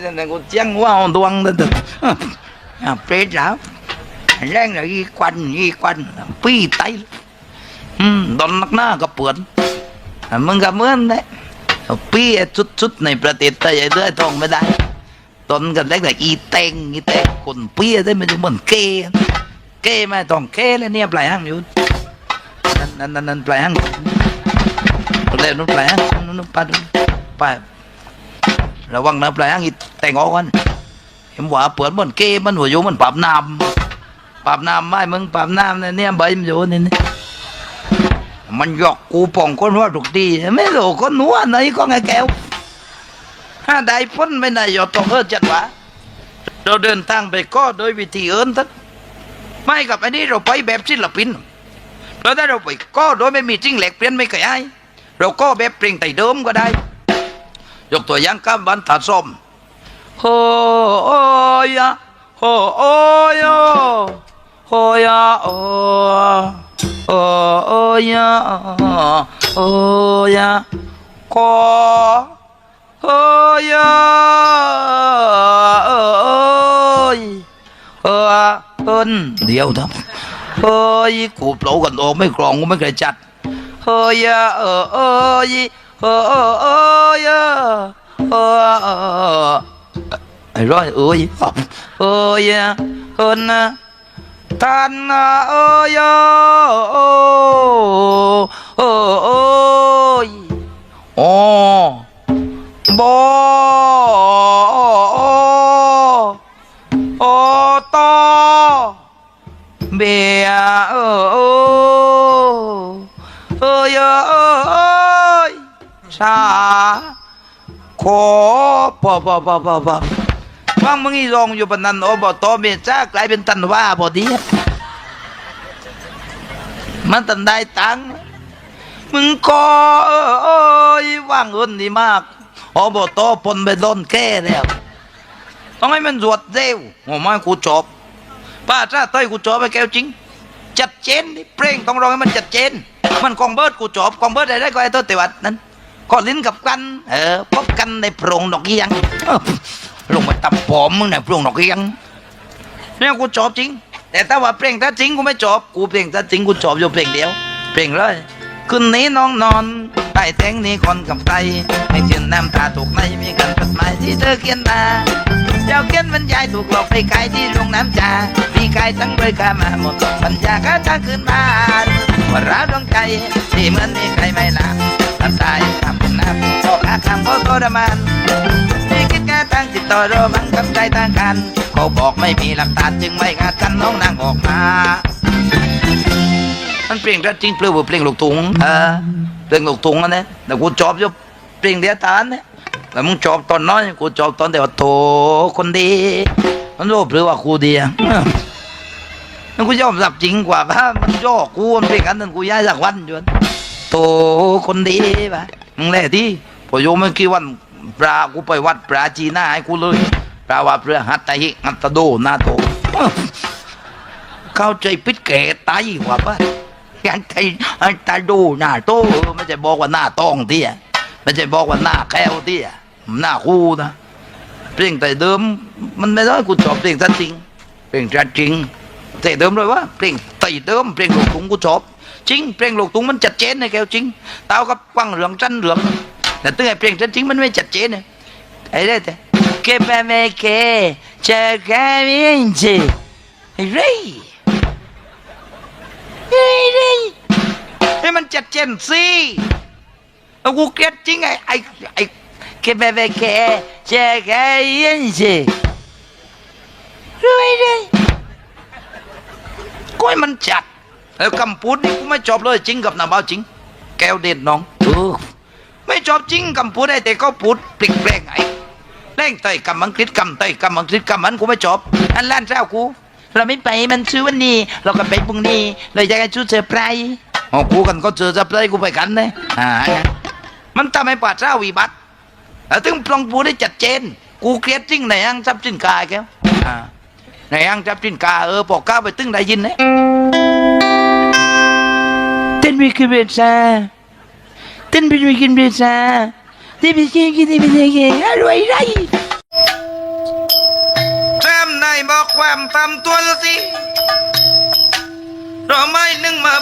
nên cô chăng quá hồn tuăng lên được à phê lão lên là y quanh y quanh pi tay ừ đòn nắc na gặp bướn à มึงกับมึง đấy pi chút chút này ประเทศไทยเรื่อยทองไม่ได้ตอนกันแรกแต่อีเต็งอีเต็งคนเปี้ยได้มันจะเหมือนเกย์เกย์ไม่ต้องเกย์แล้วเนี่ยปลายห้างอยู่นั่นนั่นนั่นปลายห้างเร็วนู้นปลายห้างนู้นนู้นปดูไป ระวังนะปลายางอีแต่งออกกันเห็นว่าเปิดมันเกมันหัวโยมันปราบน้ำปราบน้ำไม่มึงปราบน้ำเนี่ยเนี่ยใบมันอยู่นี่นี่มันหยอกกูป่องคนว่าถูกดีไม่รู้คนหัวไหนก็ไงแก้วถ้าได้พ้นไม่ได้หยอดต้องเอิ้นจัดวะเราเดินทางไปก็โดยวิธีเอิ้นทัดไม่กับอันนี้เราไปแบบศิลปินแล้วถ้าเราไปก็โดยไม่มีจริงแหลกเปลี่ยนไม่เคยให้เราก็แบบเพลงไต่เดิมก็ได้ ยกตัวอย่างกับบรรทัดส้มโฮโอยะโฮโอยะโฮยะโอโอโอยะโอยะขอโอยะโอยเออเอินเดียวทำเฮ้ยกูเปล่ากันโออกไม่กรองกูไม่เคยจัดเฮ้ยเออเอย เออเออเอยเออเอ ชาขอพอพอพอพอพอฟังมึงอีรองอยู่ปานนั้นอบตเมจ้ากลายเป็นตันว่าพอดีมันตันได้ตังมึงก็เอ้ยว่างเงินดีมากอบตปนไปโดนแก้แล้วต้องให้มันรวดเร็วโอ้ไม่กูจบป้าจ้าเต้ยกูจบไปแก้วจริง จัดเจนเพลงต้องร้องให้มันจัดเจน มันกองเบิร์ดกูจบกองเบิร์ดอะไรได้ก็ไอ้ตัวเตวัดนั้น ก็ลิ้นกับกัน เออ พบกันในโพรงดอกเอียงลงมาตับปอมมึงในโพรงดอกเอียงเนี่ยกูจบจริง แต่ถ้าว่าเพลงถ้าจริงกูไม่จบกูเพลงถ้าจริงกูจบอยู่เพลงเดียว เพลงเลยคืนนี้น้องนอนใต้แตงนี้คนกับไตไม่เชื่อน้ำตาถูกในมีกันจดหมายที่เธอเขียนมาเจ้าเขียนบรรยายถูกหลอกไปขายที่โรงน้ำจามีขายทั้งด้วยกามาหมดสัญญาก็จะคืนบ้านว่าเราดวงใจที่เหมือนมีใครไม่ลา น้ำตายทำเป็นน้ำบอกอาคำเขาทรมานมีคิดแค่ตั้งติดต่อรอบังกับใจต่างกันเขาบอกไม่มีหลักฐานจึงไม่อาจกันน้องนางออกมามันเพลงรักจริงเปลือกเพลงลูกทุ่งเออเพลงลูกทุ่งอันนี้แต่กูจอบอยู่เพลงเดียตานเนี่ยแต่มึงจอบตอนน้อยกูจอบตอนเดียวโถคนดีมันรู้หรือว่ากูดีอะนั่นกูยอมรับจริงกว่าถ้ามันย่อกูมันเพลงอันนั้นกูย้ายสักวันจน โถคนดีปะมึงแหละที่พอโยมเมื่อกี้วันปลากูไปวัดปลาจีน่าให้กูเลยปลาว่าเพื่อหัตตะหิหัตตะโดนาโต เข้าใจพิษแก่ตายกว่าป่ะยังไงไอ้ตาดูหน้าโตไม่ใช่บอกว่าหน้าต้องที่อะไม่ใช่บอกว่าหน้าแก้วที่อะหน้าคู่นะเพลงแต่เดิม มันไม่ได้กูชอบเพลงทัดจริงเพลงทัดจริงแต่เดิมเลยว่าเพลงไต่เดิมเพลงลูกทุ่งกูชอบ จริง เพลงลูกทุ่งมันจัดเจนในแก้วจริงเต้ากับกวังเหลืองจันเหลืองแต่ตึ้งไอ้เพลงทัดจริงมันไม่จัดเจนเนี่ยไอ้ได้แต่เก็บไปไม่เก็บเจอแค่ไม่เจอไอ้เร่เฮ้ยดิให้มันจัดเจนสิเอากูเกลียดจริงไอ้ไอ้ไอ้แค่แบบแค่แค่แค่ยันสิรู้ไหมดิกูให้มันจัด แล้วคำพูดนี่กูไม่ชอบเลยจริงกับน้ำเบาจริง แก้วเด็ดน้องเออไม่ชอบจริงคำพูดไอ้แต่เขาพูดปลิกแปลงไอ้แรงเตยคำอังกฤษคำเตยคำอังกฤษคำมันกูไม่ชอบอันล้านเจ้ากู เราไม่ไปมันซื้อวันนี้ เราก็ไปพรุ่งนี้เราอยากให้ชูเซอร์ไพรส์อ๋อกูกันก็เจอเซอร์ไพรส์กูไปกันเลยอ่ามันทำให้ป่าเจ้าวิบัติแล้วถึงปลองปูได้จัดเจน กูเกลียดจริงในห้างจับจินกายแกวอ่าในห้างจับจินกาเออปอกก้าไปตึงได้ยินเนี่ย bir kibetse. Tin bir kibetse. Tin bir kibetse. Tin bir kibetse. Her way right. แซมนายบอกความตำตัวสิเราไม่นึงมา